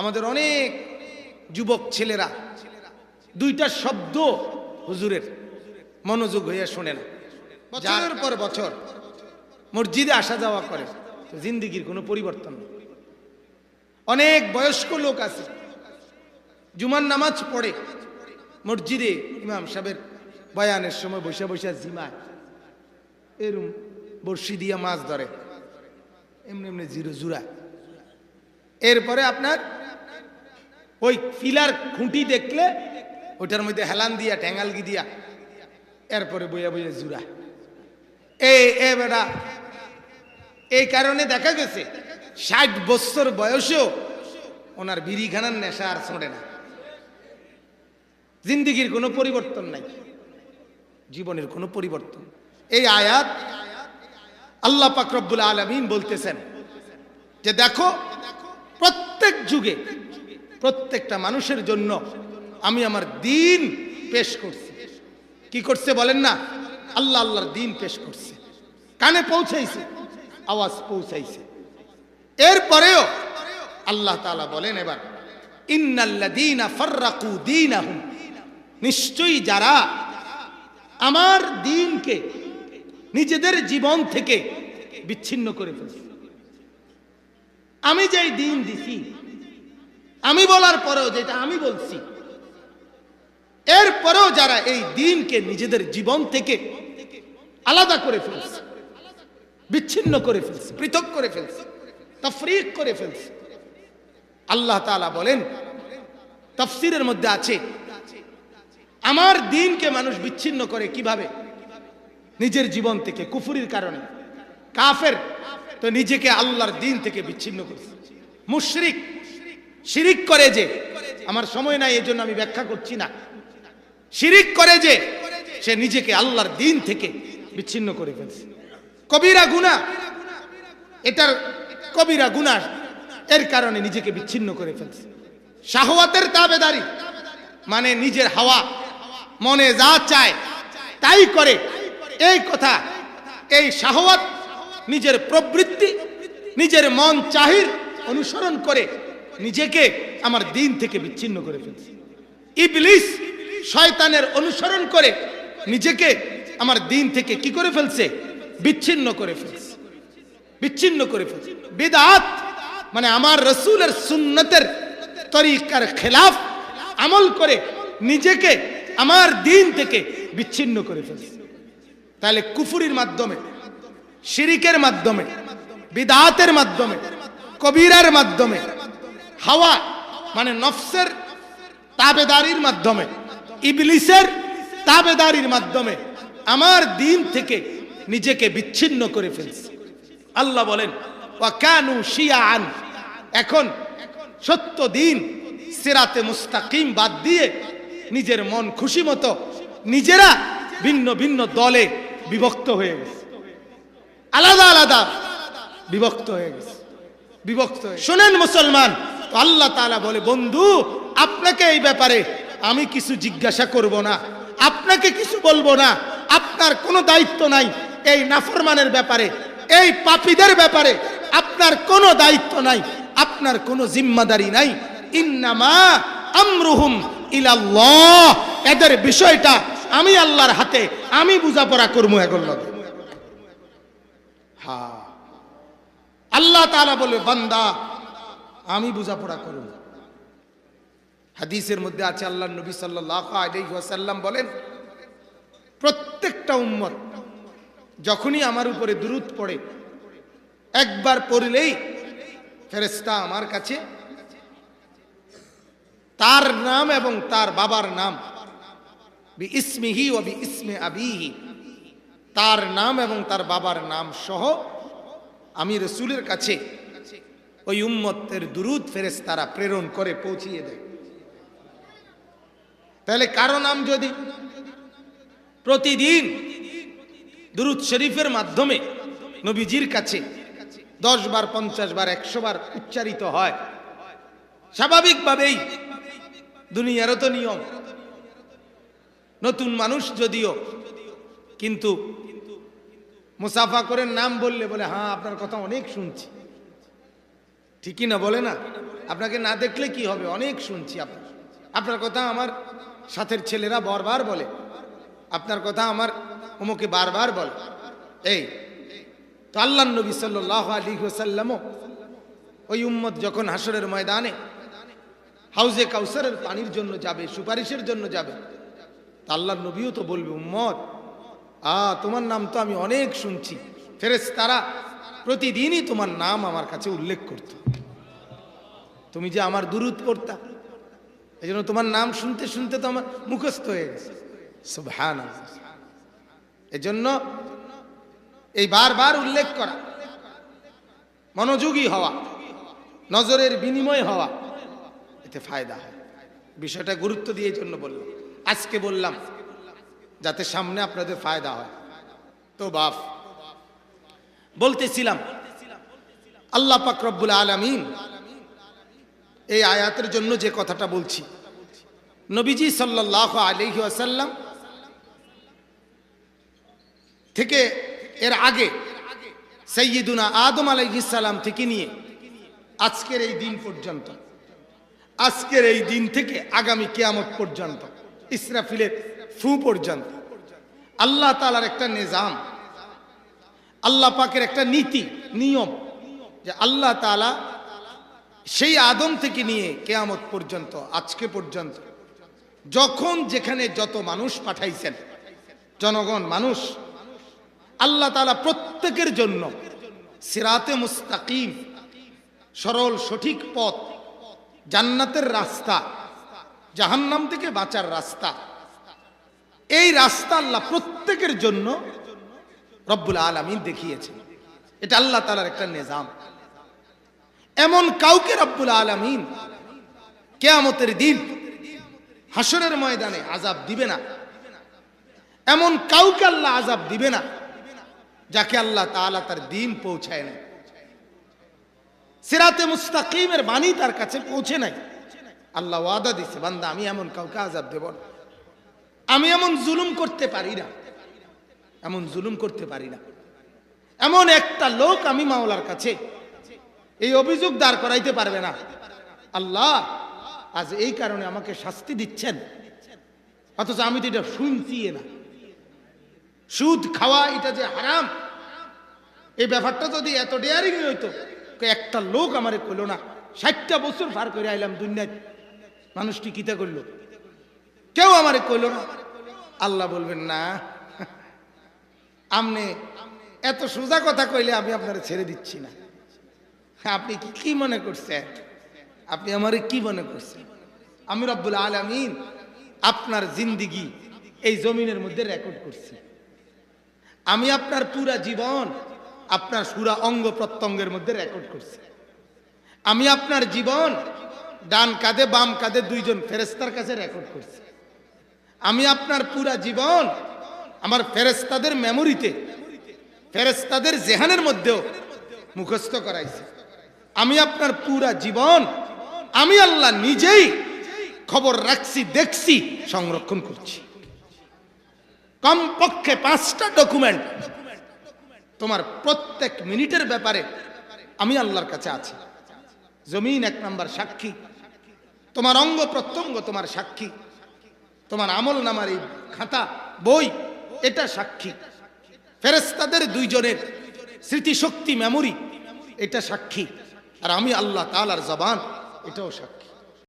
আমাদের অনেক যুবক ছেলেরা দুইটা শব্দ হুজুরের মনোযোগ হইয়া শোনে না। বছরের পর বছর মসজিদে আসা যাওয়া করে জিন্দিগির কোনো পরিবর্তন নেই। অনেক বয়স্ক লোক আছে, জুমার নামাজ পড়ে, মসজিদে ইমাম সাহেবের বয়ানের সময় বসে বসে জিমায়, এরম বড়শি দিয়ে মাছ ধরে, এমনি এমনি জিরো জুড়ায়। এরপরে আপনার ওই ফিলার খুঁটি দেখলে ওটার মধ্যে হেলান দিয়া ট্যাঙ্গালগি দিয়া, এরপরে বইয়া বইয়া জুড়া। এ এ বেটা, এই কারণে দেখা গেছে, ষাট বছর বয়সেও ওনার বিড়িখানার নেশা আর ছোঁড়ে না। জিন্দিগির কোনো পরিবর্তন নাই, জীবনের কোনো পরিবর্তন। এই আয়াত আল্লাহ পাক রব্বুল আলমিন বলতেছেন যে দেখো, প্রত্যেক যুগে প্রত্যেকটা মানুষের জন্য আমি আমার দিন পেশ করছি। কি করছে বলেন না? আল্লাহ আল্লাহর দিন পেশ করছে। কানে পৌঁছাইছে, আওয়াজ পৌঁছাইছে। এরপরেও আল্লাহ তাআলা বলেন এবার নিশ্চয়ই যারা আমার দিনকে নিজেদের জীবন থেকে বিচ্ছিন্ন করে ফেলছে। আমি যেই দিন দিছি আমি বলার পরেও যেটা আমি বলছি এরপরেও যারা এই দিনকে নিজেদের জীবন থেকে আলাদা করে ফেলছে, বিচ্ছিন্ন করে ফেলছে, পৃথক করে ফেলছে, তফরিক করে ফেলছে, আল্লাহ তাআলা বলেন, তফসিরের মধ্যে আছে, আমার দিনকে মানুষ বিচ্ছিন্ন করে কীভাবে? নিজের জীবন থেকে, কুফুরির কারণে। কাফের তো নিজেকে আল্লাহর দিন থেকে বিচ্ছিন্ন করছে। মুশরিক শিরিক করে যে, আমার সময় নাই এই জন্য আমি ব্যাখ্যা করছি না। শিরিক করে যে, সে নিজেকে আল্লাহর দিন থেকে বিচ্ছিন্ন করে ফেলছে। কবিরা গুণা এটার কবিরা গুণা এর কারণে নিজেকে বিচ্ছিন্ন করে ফেলছে। শাহওয়াতের তাবেদারি মানে নিজের হাওয়া, মনে যা চায়, তাই করে। এই কথা, এই শাহওয়াত নিজের প্রবৃত্তি, নিজের মন চাহির অনুসরণ করে নিজেকে আমার দিন থেকে বিচ্ছিন্ন করে ফেলছে। ইবলিস শয়তানের অনুসরণ করে নিজেকে আমার দিন থেকে কি করে ফেলছে? বিচ্ছিন্ন করে ফেলছে। বিচ্ছিন্ন করে ফেলছে। বিদাত মানে আমার রসুলের সুন্নতের তরিকার খেলাফ আমল করে নিজেকে আমার দিন থেকে বিচ্ছিন্ন করে ফেলছে। তাহলে কুফুরির মাধ্যমে, শিরিকের মাধ্যমে, বিদাতের মাধ্যমে, কবিরার মাধ্যমে হাওয়া মানে নফসের তাবেদারির মাধ্যমে, ইবলিসের তাবেদারির মাধ্যমে আমার দিন থেকে নিজেকে বিচ্ছিন্ন করে ফেলছে। আল্লাহ বলেন ওয়াকানু শিয়ান এখন সত্য দিন সেরাতে মুস্তাকিম বাদ দিয়ে নিজের মন খুশি মতো নিজেরা ভিন্ন ভিন্ন দলে বিভক্ত হয়ে গেছে। আলাদা আলাদা বিভক্ত হয়ে গেছে। বিভক্ত শোনেন মুসলমান আল্লাহ তালা বলে, বন্ধু, আপনাকে এই ব্যাপারে আমি কিছু জিজ্ঞাসা করব না। আপনাকে কিছু বলব না। আপনার কোনো দায়িত্ব নাই এই নাফরমানের ব্যাপারে। এই পাপীদের ব্যাপারে আপনার কোনো দায়িত্ব নাই। আপনার কোনো জিম্মাদারি নাই। ইন্নামা আমরুহুম ইলাল্লাহ। এদের বিষয়টা আমি আল্লাহর হাতে, আমি বুঝাপড়া করব এখন হ্যাঁ আল্লাহ তাআলা বলে, বান্দা আমি বুঝাপড়া করব হাদিসের মধ্যে আছে আল্লাহ নবী ওয়াসাল্লাম বলেন, প্রত্যেকটা উম্মত যখনই আমার উপরে দুরুদ পড়ে, একবার পড়লেই ফেরেশতা আমার কাছে তার নাম এবং তার বাবার নাম, বি ইসমিহি ও বি ইসমে আবিহি, তার নাম এবং তার বাবার নাম সহ আমি রসুলের কাছে ওই উম্মতের দুরুদ ফেরেস তারা প্রেরণ করে পৌঁছিয়ে দেয়। তাহলে কারও নাম যদি প্রতিদিন দুরুদ শরীফের মাধ্যমে নবীজির কাছে দশ বার, পঞ্চাশ বার, একশো বার উচ্চারিত হয়, স্বাভাবিকভাবেই দুনিয়ারও তো নিয়ম। নতুন মানুষ যদিও কিন্তু মুসাফা করে নাম বললে বলে হ্যাঁ আপনার কথা অনেক শুনছি। ঠিকই না বলে না? আপনাকে না দেখলে কি হবে? অনেক শুনছি আপনার আপনার কথা আমার সাথের ছেলেরা বারবার বলে। আপনার কথা আমার অমুকে বারবার বলে। এই, তো আল্লাহ নবী সাল্লাহ আলী ওসাল্লামও ওই উম্মত যখন হাসরের ময়দানে হাউজে কাউসারের পানির জন্য যাবে, সুপারিশের জন্য যাবে, তা আল্লাহ নবীও তো বলবে, উম্মত, আ, তোমার নাম তো আমি অনেক শুনছি। ফেরেস তারা প্রতিদিনই তোমার নাম আমার কাছে উল্লেখ করত। তুমি যে আমার দুরুদ পড়তা এই জন্য তোমার নাম শুনতে শুনতে তো আমার মুখস্থ হয়ে গেছে। সুবহান এজন্য এই বারবার উল্লেখ করা, মনোযোগী হওয়া, নজরের বিনিময় হওয়া, এতে ফায়দা হয়। বিষয়টা গুরুত্ব দিয়ে এই জন্য বললাম। আজকে বললাম, যাতে সামনে আপনাদের ফায়দা হয়। তো বাফ বলতেছিলাম, আল্লাহ পাক রব্বুল আলামিন এই আয়াতের জন্য যে কথাটা বলছি। নবীজি সাল্লাহ আলহি আসাল্লাম থেকে এর আগে সৈয়দুনা আদম আলাইহিসাল্লাম থেকে নিয়ে আজকের এই দিন পর্যন্ত, আজকের এই দিন থেকে আগামী কেয়ামত পর্যন্ত, ইসরাফিলের ফু পর্যন্ত আল্লাহ তালার একটা নিজাম, আল্লাহ পাকের একটা নীতি, নিয়ম যে আল্লাহ তালা সেই আদম থেকে নিয়ে কেয়ামত পর্যন্ত, আজকে পর্যন্ত, যখন যেখানে যত মানুষ পাঠাইছেন, জনগণ, মানুষ, আল্লাহ তালা প্রত্যেকের জন্য সিরাতে মুস্তাকিম, সরল, সঠিক পথ, জান্নাতের রাস্তা, জাহান্নাম থেকে বাঁচার রাস্তা, এই রাস্তা আল্লাহ প্রত্যেকের জন্য রব্বুল আলমিন দেখিয়েছেন। এটা আল্লাহ তালার একটা নিজাম। এমন কাউকে রব্বুল আলমিন কেয়ামতের দিন হাসরের ময়দানে আজাব দিবে না। এমন কাউকে আল্লাহ আজাব দিবে না যাকে আল্লাহ তাআলা তার দিন পৌঁছায় না সিরাতে মুস্তাকিমের বাণী তার কাছে পৌঁছে নাই। আল্লাহ ওয়াদা দিছে, বান্দা, আমি এমন কাউকে আজাব দেব না। আমি এমন জুলুম করতে পারি না। এমন জুলুম করতে পারি না। এমন একটা লোক আমি মাওলার কাছে এই অভিযোগ দাঁড় করাইতে পারবে না। আল্লাহ আজ এই কারণে আমাকে শাস্তি দিচ্ছেন। অথচ আমি তো এটা শুনছি না। সুদ খাওয়া এটা যে হারাম। এই ব্যাপারটা যদি এত ডেয়ারিং হইতো একটা লোক আমারে কইলো না, ষাটটা বছর পার করে আইলাম দুনিয়ায়। মানুষটি কিতা করল কেউ আমারে কইলো না। আল্লাহ বলবেন, না, আমনে এত সোজা কথা কইলে আমি আপনারে ছেড়ে দিচ্ছি না। আপনি কি মনে করছেন? আপনি আমারে কি মনে করছেন? আমি রব্বুল আলামিন আপনার জিন্দিগি এই জমিনের মধ্যে রেকর্ড করছি। আমি আপনার পুরা জীবন আপনার সুরা অঙ্গ প্রত্যঙ্গের মধ্যে রেকর্ড করছি। আমি আপনার জীবন ডান কাঁধে, বাম কাঁধে দুইজন ফেরেস্তার কাছে রেকর্ড করছি। আমি আপনার পুরা জীবন আমার ফেরেস্তাদের মেমোরিতে ফেরেস্তাদের জেহানের মধ্যেও মুখস্থ করাইছি। আমি আপনার পুরা জীবন আমি আল্লাহ নিজেই খবর রাখছি, দেখছি, সংরক্ষণ করছি। কমপক্ষে পাঁচটা ডকুমেন্ট তোমার প্রত্যেক মিনিটের ব্যাপারে আমি আল্লাহর কাছে আছি। জমিন এক নাম্বার সাক্ষী, তোমার অঙ্গ প্রত্যঙ্গ তোমার সাক্ষী, তোমার আমল নামার এই খাতা, বই, এটা সাক্ষী। ফেরেস্তাদের দুইজনের স্মৃতিশক্তি মেমোরি এটা সাক্ষী। আর আমি আল্লাহ তালার জবান এটাও সাক্ষী।